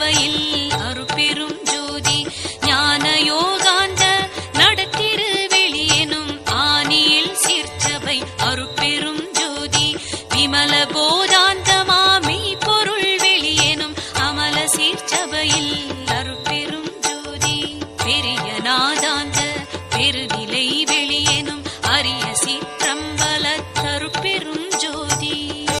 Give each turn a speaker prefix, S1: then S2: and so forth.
S1: சிற்சபையில் அருட்பெரும் ஜோதி ஞான யோகாந்த நடத்திரு வெளியனும் ஆனியில் சிற்சபை அருட்பெரும் ஜோதி விமல போதாந்த போதாந்தமாமி பொருள் வெளியேனும் அமல சீர்ச்சபையில் அருட்பெரும் ஜோதி. பெரிய நாதாந்த பெருநிலை வெளியேனும் அரிய சீற்றம்பல தருட்பெரும்